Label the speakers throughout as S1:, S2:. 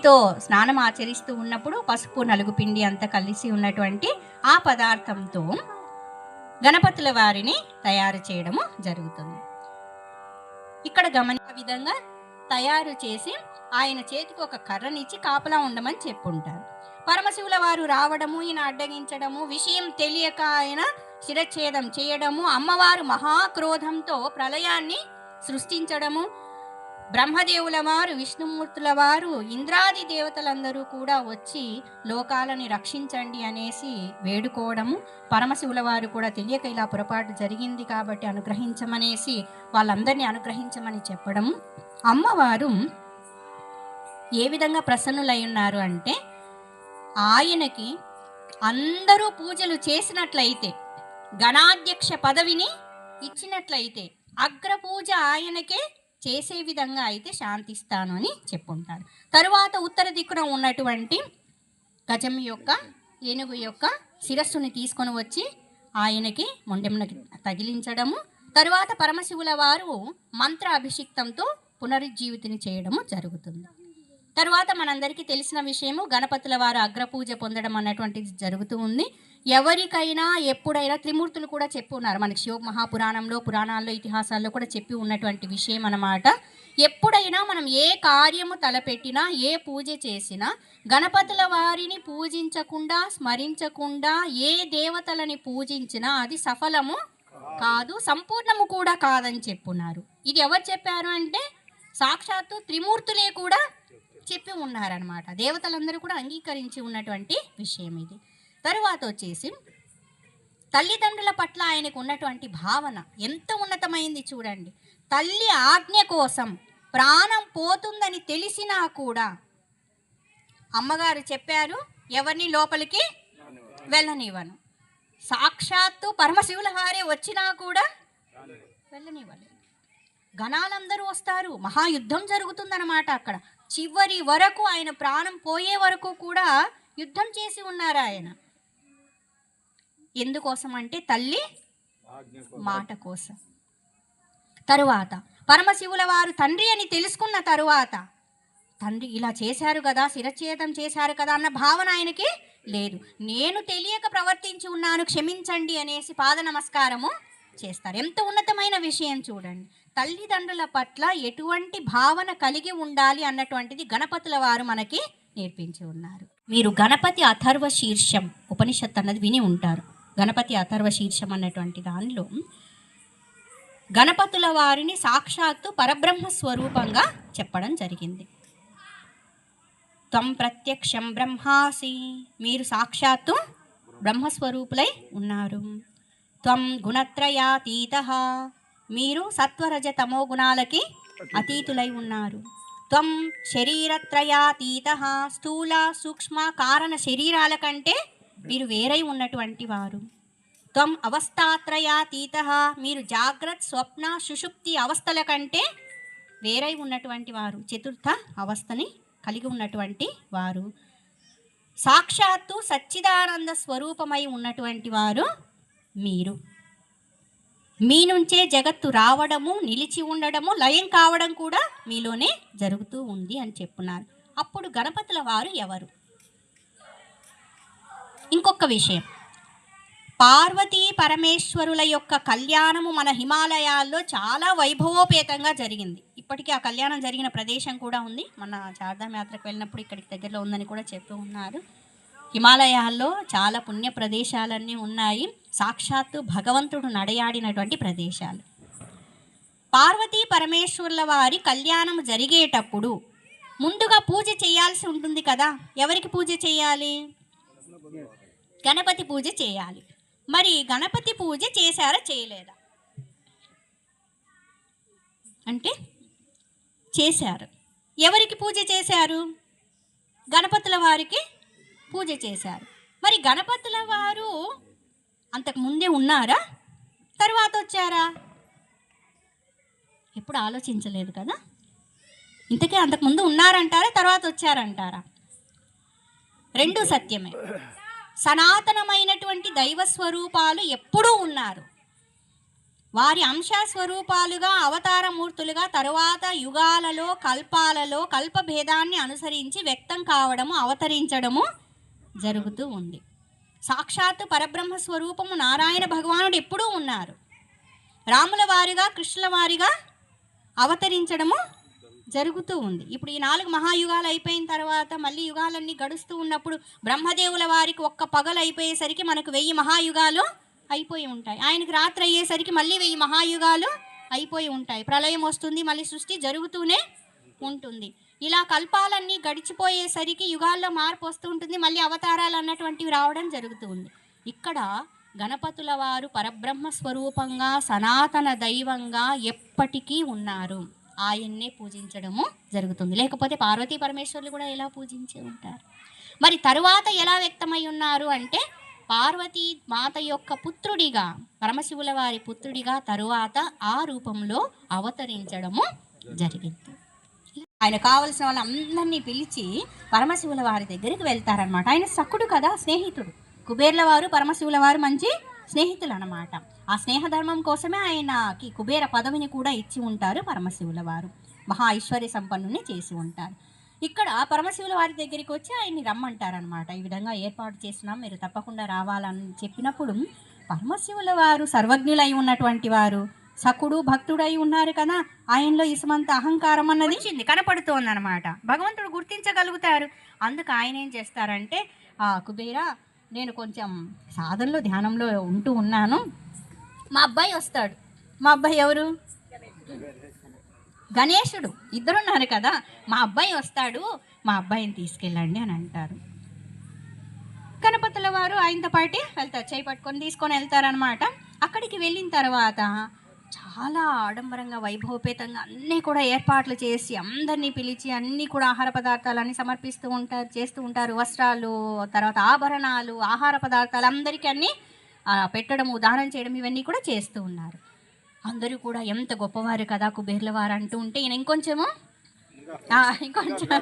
S1: నీటితో స్నానం ఆచరిస్తూ ఉన్నప్పుడు పసుపు నలుగు పిండి అంతా కలిసి ఉన్నటువంటి ఆ పదార్థంతో గణపతుల వారిని తయారు చేయడము జరుగుతుంది. ఇక్కడ గమని విధంగా తయారు చేసి ఆయన చేతికి ఒక కర్రనిచ్చి కాపలా ఉండమని చెప్పుంటారు. పరమశివుల వారు రావడము ఈయన అడ్డగించడము విషయం తెలియక ఆయన శిరచ్ఛేదం చేయడము అమ్మవారు మహాక్రోధంతో ప్రళయాన్ని సృష్టించడము బ్రహ్మదేవుల వారు విష్ణుమూర్తుల వారు ఇంద్రాది దేవతలందరూ కూడా వచ్చి లోకాలని రక్షించండి అనేసి వేడుకోవడము పరమశివుల వారు కూడా తెలియక ఇలా పొరపాటు జరిగింది కాబట్టి అనుగ్రహించమనేసి వాళ్ళందరినీ అనుగ్రహించమని చెప్పడం అమ్మవారు ఏ విధంగా ప్రసన్నులై ఉన్నారు అంటే ఆయనకి అందరూ పూజలు చేసినట్లయితే గణాధ్యక్ష పదవిని ఇచ్చినట్లయితే అగ్రపూజ ఆయనకే చేసే విధంగా అయితే శాంతిస్తాను అని చెప్పుంటారు. తరువాత ఉత్తర దిక్కున ఉన్నటువంటి గజం యొక్క ఏనుగు యొక్క శిరస్సుని తీసుకొని వచ్చి ఆయనకి మొండెమునకి తగిలించడము. తరువాత పరమశివుల వారు మంత్ర అభిషిక్తంతో పునరుజ్జీవితిని చేయడము జరుగుతుంది. తరువాత మనందరికీ తెలిసిన విషయము గణపతుల వారు అగ్రపూజ పొందడం అన్నటువంటిది జరుగుతూ ఉంది. ఎవరికైనా ఎప్పుడైనా త్రిమూర్తులు కూడా చెప్పి ఉన్నారు. మనకి శివ మహాపురాణంలో పురాణాల్లో ఇతిహాసాల్లో కూడా చెప్పి ఉన్నటువంటి విషయం అన్నమాట. ఎప్పుడైనా మనం ఏ కార్యము తలపెట్టినా ఏ పూజ చేసినా గణపతుల వారిని పూజించకుండా స్మరించకుండా ఏ దేవతలని పూజించినా అది సఫలము కాదు సంపూర్ణము కూడా కాదని చెప్పున్నారు. ఇది ఎవరు చెప్పారు అంటే సాక్షాత్తు త్రిమూర్తులే కూడా చెప్పి ఉన్నారనమాట దేవతలందరూ కూడా అంగీకరించి ఉన్నటువంటి విషయం ఇది. తరువాత వచ్చేసి తల్లిదండ్రుల పట్ల ఆయనకు ఉన్నటువంటి భావన ఎంత ఉన్నతమైంది చూడండి. తల్లి ఆజ్ఞ కోసం ప్రాణం పోతుందని తెలిసినా కూడా అమ్మగారు చెప్పారు ఎవరిని లోపలికి వెళ్ళనివ్వను. సాక్షాత్తు పరమశివులహారే వచ్చినా కూడా వెళ్ళనివ్వలేదు. గణాలందరూ వస్తారు. మహాయుద్ధం జరుగుతుందన్నమాట అక్కడ. చివరి వరకు ఆయన ప్రాణం పోయే వరకు కూడా యుద్ధం చేసి ఉన్నారు ఆయన ఎందుకోసం అంటే తల్లి మాట కోసం. తరువాత పరమశివుల వారు తండ్రి అని తెలుసుకున్న తరువాత తండ్రి ఇలా చేశారు కదా శిరఛేదం చేశారు కదా అన్న భావన ఆయనకి లేదు. నేను తెలియక ప్రవర్తించి ఉన్నాను క్షమించండి అనేసి పాద నమస్కారము చేస్తారు. ఎంత ఉన్నతమైన విషయం చూడండి. తల్లిదండ్రుల పట్ల ఎటువంటి భావన కలిగి ఉండాలి అన్నటువంటిది గణపతుల వారు మనకి నేర్పించి ఉన్నారు. మీరు గణపతి అథర్వ శీర్షం ఉపనిషత్ అన్నది విని ఉంటారు. గణపతి అథర్వ శీర్షం అన్నటువంటి దానిలో గణపతుల వారిని సాక్షాత్తు పరబ్రహ్మ స్వరూపంగా చెప్పడం జరిగింది. త్వం ప్రత్యక్షం బ్రహ్మాసి మీరు సాక్షాత్తు బ్రహ్మస్వరూపులై ఉన్నారు. త్వం గుణత్రయాతీత మీరు సత్వరజ తమో గుణాలకి అతీతులై ఉన్నారు. త్వం శరీరత్రయాతీత స్థూల సూక్ష్మ కారణ శరీరాల కంటే మీరు వేరై ఉన్నటువంటి వారు. త్వం అవస్థాత్రయాతీత. మీరు జాగ్రత్త స్వప్న సుషుప్తి అవస్థల కంటే వేరై ఉన్నటువంటి వారు చతుర్థ అవస్థని కలిగి ఉన్నటువంటి వారు. సాక్షాత్తు సచ్చిదానంద స్వరూపమై ఉన్నటువంటి వారు మీరు. మీ నుంచే జగత్తు రావడము నిలిచి ఉండడము లయం కావడం కూడా మీలోనే జరుగుతూ ఉంది అని చెప్పున్నారు. అప్పుడు గణపతుల వారు ఎవరు? ఇంకొక విషయం. పార్వతీ పరమేశ్వరుల యొక్క కళ్యాణము మన హిమాలయాల్లో చాలా వైభవోపేతంగా జరిగింది. ఇప్పటికీ ఆ కళ్యాణం జరిగిన ప్రదేశం కూడా ఉంది. మన చార్ధామ్ యాత్రకు వెళ్ళినప్పుడు ఇక్కడికి దగ్గరలో ఉందని కూడా చెప్తూ ఉన్నారు. హిమాలయాల్లో చాలా పుణ్య ప్రదేశాలన్నీ ఉన్నాయి. సాక్షాత్తు భగవంతుడు నడయాడినటువంటి ప్రదేశాలు. పార్వతీ పరమేశ్వరుల వారి కళ్యాణం జరిగేటప్పుడు ముందుగా పూజ చేయాల్సి ఉంటుంది కదా. ఎవరికి పూజ చేయాలి? గణపతి పూజ చేయాలి. మరి గణపతి పూజ చేశారా చేయలేదా? అంటే చేశారు. ఎవరికి పూజ చేశారు? గణపతుల వారికి పూజ చేశారు. మరి గణపతుల వారు అంతకు ముందే ఉన్నారా? తర్వాత వచ్చారా? ఎప్పుడు ఆలోచించలేదు కదా? ఇంతకే అంతకుముందు ఉన్నారంటారా? తర్వాత వచ్చారంటారా? రెండు సత్యమే. సనాతనమైనటువంటి దైవ స్వరూపాలు ఎప్పుడూ ఉన్నారు. వారి అంశ స్వరూపాలుగా అవతారమూర్తులుగా తరువాత యుగాలలో కల్పాలలో కల్పభేదాన్ని అనుసరించి వ్యక్తం కావడము అవతరించడము జరుగుతూ ఉంది. సాక్షాత్తు పరబ్రహ్మ స్వరూపము నారాయణ భగవానుడు ఎప్పుడూ ఉన్నారు. రాముల వారిగా కృష్ణుల వారిగా అవతరించడము జరుగుతూ ఉంది. ఇప్పుడు ఈ నాలుగు మహాయుగాలు అయిపోయిన తర్వాత మళ్ళీ యుగాలన్నీ గడుస్తూ ఉన్నప్పుడు బ్రహ్మదేవుల వారికి ఒక్క పగలు అయిపోయేసరికి మనకు వెయ్యి మహాయుగాలు అయిపోయి ఉంటాయి. ఆయనకి రాత్రి అయ్యేసరికి మళ్ళీ వెయ్యి మహాయుగాలు అయిపోయి ఉంటాయి. ప్రళయం వస్తుంది మళ్ళీ సృష్టి జరుగుతూనే ఉంటుంది. ఇలా కల్పాలన్నీ గడిచిపోయేసరికి యుగాల్లో మార్పు వస్తూ ఉంటుంది. మళ్ళీ అవతారాలు అన్నటువంటివి రావడం జరుగుతూ ఉంది. ఇక్కడ గణపతుల వారు పరబ్రహ్మ స్వరూపంగా సనాతన దైవంగా ఎప్పటికీ ఉన్నారు. ఆయన్నే పూజించడము జరుగుతుంది. లేకపోతే పార్వతీ పరమేశ్వరులు కూడా ఎలా పూజించి ఉంటారు? మరి తరువాత ఎలా వ్యక్తమై ఉన్నారు అంటే పార్వతీ మాత యొక్క పుత్రుడిగా పరమశివుల వారి పుత్రుడిగా తరువాత ఆ రూపంలో అవతరించడము జరిగింది. ఆయన కావలసిన వాళ్ళందరినీ పిలిచి పరమశివుల వారి దగ్గరికి వెళ్తారనమాట ఆయన సకుడు కదా స్నేహితుడు. కుబేర్ల వారు పరమశివుల వారు మంచి స్నేహితులు అనమాట ఆ స్నేహధర్మం కోసమే ఆయనకి కుబేర పదవిని కూడా ఇచ్చి ఉంటారు పరమశివుల వారు. మహా ఐశ్వర్య సంపన్నుని చేసి ఉంటారు. ఇక్కడ పరమశివుల వారి దగ్గరికి వచ్చి ఆయన్ని రమ్మంటారనమాట ఈ విధంగా ఏర్పాటు చేసినాం మీరు తప్పకుండా రావాలని చెప్పినప్పుడు పరమశివుల వారు సర్వజ్ఞులై ఉన్నటువంటి వారు సకుడు భక్తుడై ఉన్నారు కదా ఆయనలో ఇసుమంత అహంకారం అన్నది వచ్చింది కనపడుతోంది అనమాట భగవంతుడు గుర్తించగలుగుతారు. అందుకు ఆయన ఏం చేస్తారంటే ఆ కుబేరా నేను కొంచెం సాధనలో ధ్యానంలో ఉంటూ ఉన్నాను. మా అబ్బాయి వస్తాడు. మా అబ్బాయి ఎవరు? గణేశుడు ఇద్దరున్నారు కదా. మా అబ్బాయి వస్తాడు. మా అబ్బాయిని తీసుకెళ్ళండి అని అంటారు. గణపతుల వారు ఆయనతో పాటే వెళ్తారు. చేయి పట్టుకొని తీసుకొని వెళ్తారనమాట అక్కడికి వెళ్ళిన తర్వాత చాలా ఆడంబరంగా వైభవపేతంగా అన్నీ కూడా ఏర్పాట్లు చేసి అందరినీ పిలిచి అన్నీ కూడా ఆహార పదార్థాలన్నీ సమర్పిస్తూ ఉంటారు చేస్తూ ఉంటారు. వస్త్రాలు తర్వాత ఆభరణాలు ఆహార పదార్థాలు అందరికీ అన్నీ పెట్టడం ఉదాహరణ చేయడం ఇవన్నీ కూడా చేస్తూ ఉన్నారు. అందరూ కూడా ఎంత గొప్పవారు కదా కుబేర్లవారు అంటూ ఉంటే ఈయన ఇంకొంచెము ఇంకొంచెం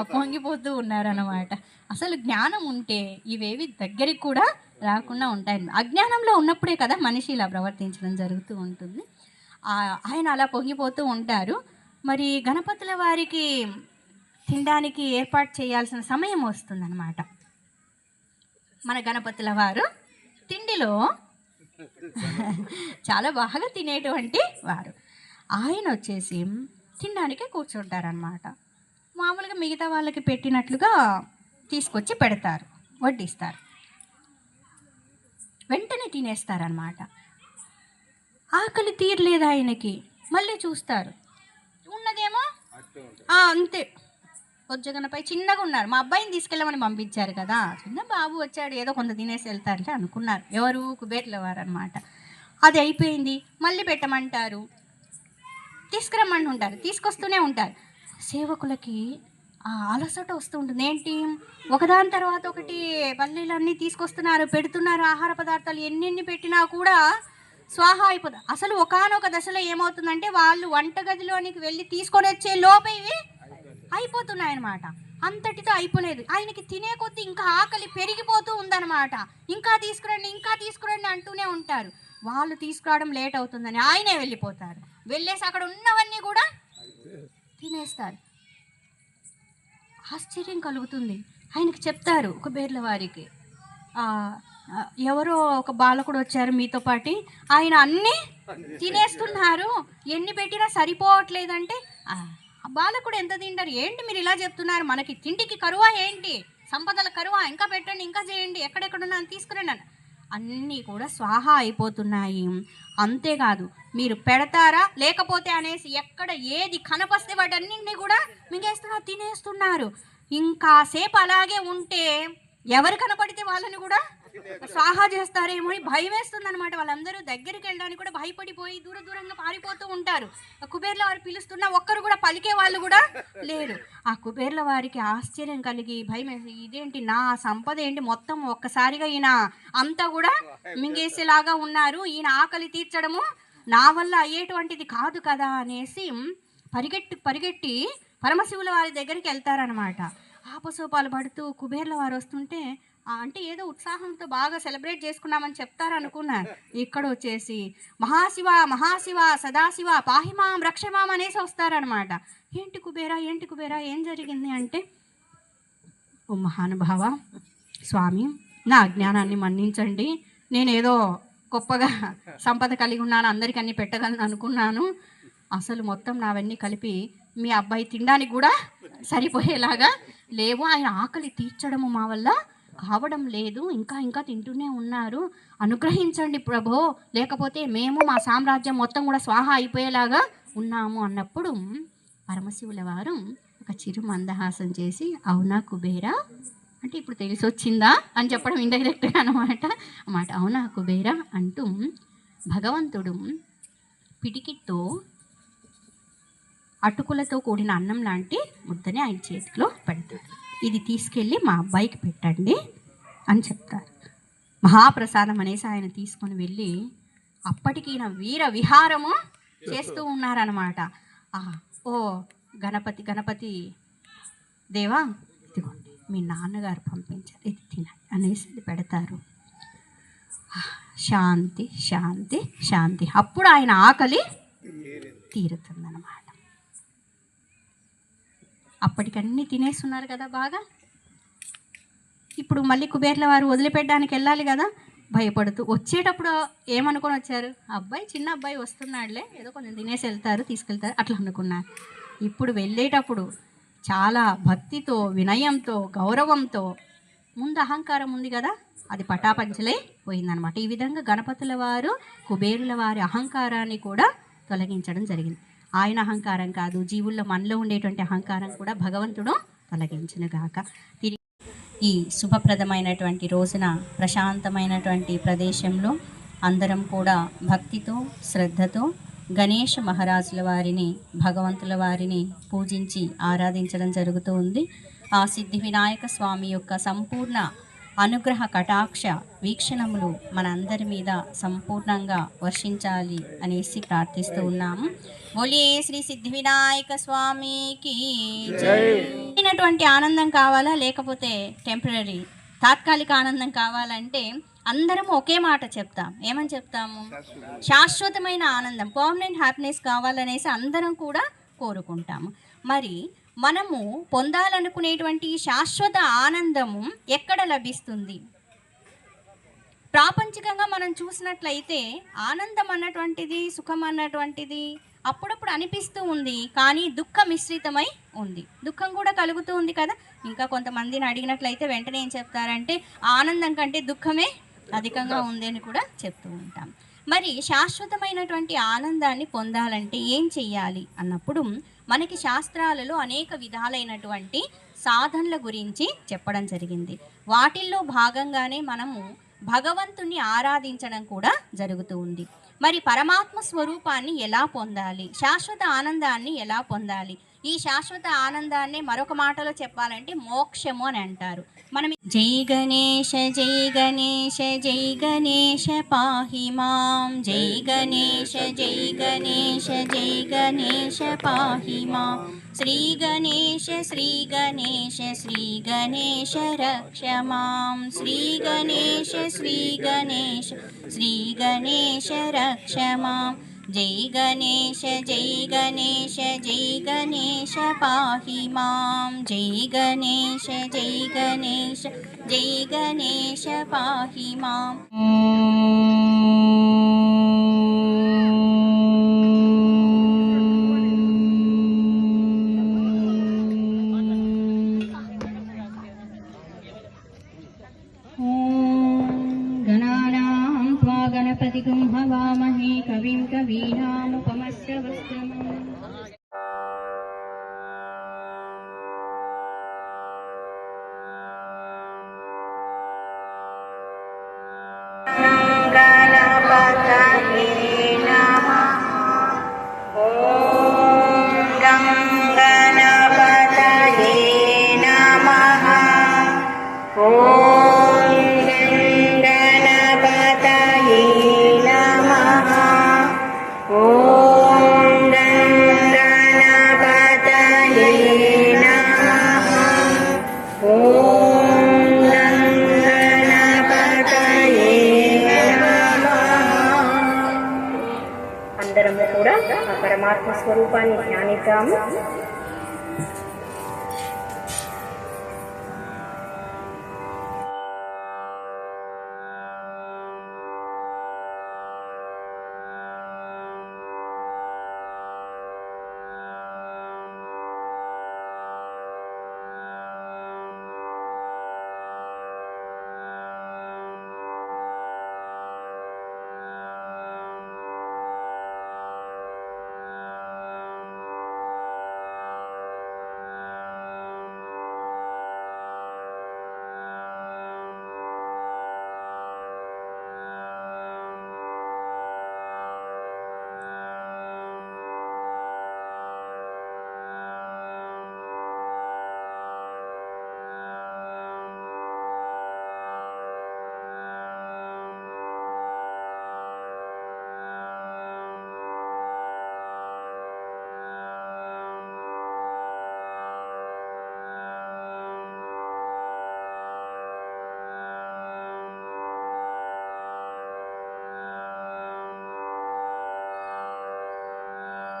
S1: పొంగిపోతూ ఉన్నారన్నమాట. అసలు జ్ఞానం ఉంటే ఇవేవి దగ్గరికి కూడా రాకుండా ఉంటాయి. అజ్ఞానంలో ఉన్నప్పుడే కదా మనిషి ఇలా ప్రవర్తించడం జరుగుతూ ఉంటుంది. ఆ, ఆయన అలా పొంగిపోతూ ఉంటారు. మరి గణపతుల వారికి తినడానికి ఏర్పాటు చేయాల్సిన సమయం వస్తుందన్నమాట. మన గణపతుల వారు తిండిలో చాలా బాగా తినేటువంటి వారు. ఆయన వచ్చేసి తినడానికి కూర్చుంటారనమాట మామూలుగా మిగతా వాళ్ళకి పెట్టినట్లుగా తీసుకొచ్చి పెడతారు వడ్డిస్తారు. వెంటనే తినేస్తారనమాట ఆకలి తీరలేదు ఆయనకి మళ్ళీ చూస్తారు. ఉన్నదేమో? అంతే. బొజ్జగనపై చిన్నగా ఉన్నారు. మా అబ్బాయిని తీసుకెళ్ళమని పంపించారు కదా. చిన్న బాబు వచ్చాడు ఏదో కొంత తినేసి వెళ్తారంటే అనుకున్నారు. ఎవరు? కుబేర్ల వారు అనమాట అది అయిపోయింది. మళ్ళీ పెట్టమంటారు. తీసుకురమ్మని ఉంటారు. తీసుకొస్తూనే ఉంటారు. సేవకులకి ఆ అలసట వస్తూ ఉంటుంది. ఏంటి? ఒకదాని తర్వాత ఒకటి పల్లీలన్నీ తీసుకొస్తున్నారు. పెడుతున్నారు. ఆహార పదార్థాలు ఎన్నెన్ని పెట్టినా కూడా స్వాహ అయిపోతుంది అసలు ఒకానొక దశలో ఏమవుతుందంటే వాళ్ళు వంటగదిలోనికి వెళ్ళి తీసుకొని వచ్చే లోపే ఇవి అయిపోతున్నాయి అనమాట అంతటితో అయిపోలేదు. ఆయనకి తినే కొద్దీ ఇంకా ఆకలి పెరిగిపోతూ ఉందన్నమాట. ఇంకా తీసుకురండి ఇంకా తీసుకురండి అంటూనే ఉంటారు. వాళ్ళు తీసుకురావడం లేట్ అవుతుందని ఆయనే వెళ్ళిపోతారు. వెళ్ళేసి అక్కడ ఉన్నవన్నీ కూడా తినేస్తారు. ఆశ్చర్యం కలుగుతుంది. ఆయనకి చెప్తారు ఒక బేర్ల వారికి. ఎవరో ఒక బాలకుడు వచ్చారు మీతో పాటి. ఆయన అన్నీ తినేస్తున్నారు. ఎన్ని పెట్టినా సరిపోవట్లేదంటే "ఆ, ఆ బాలకుడు ఎంత తింటారు? ఏంటి మీరు ఇలా చెప్తున్నారు? మనకి తిండికి కరువా ఏంటి? సంపదల కరువా? ఇంకా పెట్టండి ఇంకా చేయండి. ఎక్కడెక్కడున్నా అని తీసుకురండి అన్నీ కూడా స్వాహ అయిపోతున్నాయి. అంతేకాదు మీరు పెడతారా? లేకపోతే అనేసి ఎక్కడ ఏది కనపస్తే వాటన్నింటినీ కూడా మింగేస్తున్నారు తినేస్తున్నారు. ఇంకాసేపు అలాగే ఉంటే ఎవరు కనపడితే వాళ్ళని కూడా స్వాహా చేస్తారేమో అని భయం వేస్తుంది అనమాట వాళ్ళందరూ దగ్గరికి వెళ్ళడానికి కూడా భయపడిపోయి దూర దూరంగా పారిపోతూ ఉంటారు. ఆ కుబేర్ల వారు పిలుస్తున్నా ఒక్కరు కూడా పలికే వాళ్ళు కూడా లేరు. ఆ కుబేర్ల వారికి ఆశ్చర్యం కలిగి భయం ఇదేంటి నా సంపద ఏంటి? మొత్తం ఒక్కసారిగా ఈయన అంతా కూడా మింగేసేలాగా ఉన్నారు. ఈయన ఆకలి తీర్చడము నా వల్ల అయ్యేటువంటిది కాదు కదా అనేసి పరిగెట్టి పరిగెట్టి పరమశివుల వారి దగ్గరికి వెళ్తారనమాట ఆపసోపాలు పడుతూ కుబేర్ల వారు వస్తుంటే అంటే ఏదో ఉత్సాహంతో బాగా సెలబ్రేట్ చేసుకున్నామని చెప్తారనుకున్నాను ఇక్కడ వచ్చేసి మహాశివ మహాశివ సదాశివ పాహిమాం రక్షమాం అనేసి వస్తారనమాట. ఏంటి కుబేరా ఏంటి కుబేరా ఏం జరిగింది అంటే ఓ మహానుభావ స్వామి నా అజ్ఞానాన్ని మన్నించండి. నేనేదో గొప్పగా సంపద కలిగి ఉన్నాను అందరికీ అన్ని పెట్టగలను అనుకున్నాను. అసలు మొత్తం నావన్నీ కలిపి మీ అబ్బాయి తినడానికి కూడా సరిపోయేలాగా లేవు. ఆయన ఆకలి తీర్చడము మా వల్ల కావడం లేదు ఇంకా ఇంకా తింటూనే ఉన్నారు. అనుగ్రహించండి ప్రభో. లేకపోతే మేము మా సామ్రాజ్యం మొత్తం కూడా స్వాహ అయిపోయేలాగా ఉన్నాము అన్నప్పుడు పరమశివుల వారు ఒక చిరు మందహాసం చేసి అవునా కుబేరా? అంటే ఇప్పుడు తెలిసి వచ్చిందా అని చెప్పడం ఇండైరెక్ట్గా అనమాట అన్నమాట అవునా కుబేరా? అంటూ భగవంతుడు పిటికితో అటుకులతో కూడిన అన్నం లాంటి ముద్దని ఆయన చేతిలో పెడతాడు. ఇది తీసుకెళ్ళి మా అబ్బాయికి పెట్టండి అని చెప్తారు. మహాప్రసాదం అనేసి ఆయన తీసుకొని వెళ్ళి అప్పటికి ఈయన వీర విహారము చేస్తూ ఉన్నారనమాట ఓ గణపతి గణపతి దేవా ఇదిగోండి మీ నాన్నగారు పంపించారు ఇది తినండి అనేసి ఇది పెడతారు. శాంతి శాంతి శాంతి. అప్పుడు ఆయన ఆకలి తీరుతుందన్నమాట. అప్పటికన్నీ తినేస్తున్నారు కదా బాగా. ఇప్పుడు మళ్ళీ కుబేర్ల వారు వదిలిపెట్టడానికి వెళ్ళాలి కదా. భయపడుతూ వచ్చేటప్పుడు ఏమనుకొని వచ్చారు? అబ్బాయి చిన్న అబ్బాయి వస్తున్నాడులే. ఏదో కొంచెం తినేసి వెళ్తారు తీసుకెళ్తారు అట్లా అనుకున్నారు. ఇప్పుడు వెళ్ళేటప్పుడు చాలా భక్తితో వినయంతో గౌరవంతో ముందు అహంకారం ఉంది కదా. అది పటాపంచలై పోయిందనమాట ఈ విధంగా గణపతుల వారు కుబేరుల వారి అహంకారాన్ని కూడా తొలగించడం జరిగింది. ఆయన అహంకారం కాదు. జీవుల్లో మనలో ఉండేటువంటి అహంకారం కూడా భగవంతుడు తొలగించును గాక తిరిగి ఈ శుభప్రదమైనటువంటి రోజున ప్రశాంతమైనటువంటి ప్రదేశంలో అందరం కూడా భక్తితో శ్రద్ధతో గణేష్ మహారాజుల వారిని భగవంతుల వారిని పూజించి ఆరాధించడం జరుగుతూ ఉంది. ఆ సిద్ధి వినాయక స్వామి యొక్క సంపూర్ణ అనుగ్రహ కటాక్ష వీక్షణములు మనందరి మీద సంపూర్ణంగా వర్షించాలి అనేసి ప్రార్థిస్తూ ఉన్నాము. బోలియే శ్రీ సిద్ధి వినాయక స్వామికి అయినటువంటి ఆనందం కావాలా? లేకపోతే టెంపరీ తాత్కాలిక ఆనందం కావాలంటే అందరం ఒకే మాట చెప్తాం. ఏమని చెప్తాము? శాశ్వతమైన ఆనందం పర్మనెంట్ హ్యాపీనెస్ కావాలనేసి అందరం కూడా కోరుకుంటాము. మరి మనము పొందాలనుకునేటువంటి శాశ్వత ఆనందము ఎక్కడ లభిస్తుంది? ప్రాపంచికంగా మనం చూసినట్లయితే ఆనందం అన్నటువంటిది సుఖం అన్నటువంటిది అప్పుడప్పుడు అనిపిస్తూ ఉంది కానీ దుఃఖ మిశ్రితమై ఉంది. దుఃఖం కూడా కలుగుతూ ఉంది కదా? ఇంకా కొంతమందిని అడిగినట్లయితే వెంటనే ఏం చెప్తారంటే ఆనందం కంటే దుఃఖమే అధికంగా ఉంది అని కూడా చెప్తూ ఉంటాం. మరి శాశ్వతమైనటువంటి ఆనందాన్ని పొందాలంటే ఏం చెయ్యాలి? అన్నప్పుడు మనకి శాస్త్రాలలో అనేక విధాలైనటువంటి సాధనల గురించి చెప్పడం జరిగింది. వాటిల్లో భాగంగానే మనము భగవంతుని ఆరాధించడం కూడా జరుగుతూ ఉంది. మరి పరమాత్మ స్వరూపాన్ని ఎలా పొందాలి? శాశ్వత ఆనందాన్ని ఎలా పొందాలి? ఈ శాశ్వత ఆనందాన్ని మరొక మాటలో చెప్పాలంటే మోక్షము అని అంటారు. మనం జై గణేష జై గణేష జై గణేష పాహి మాం. జై గణేష జై గణేష జై గణేష పాహి మాం. శ్రీ గణేష శ్రీ గణేష శ్రీ గణేష రక్ష మాం. శ్రీ గణేష శ్రీ గణేష శ్రీ గణేష రక్ష మాం. జై గణేశ జై గణేశ జై గణేశ పాహి మాం జై గణేశ జై గణేశ జై గణేశ పాహి మాం
S2: down.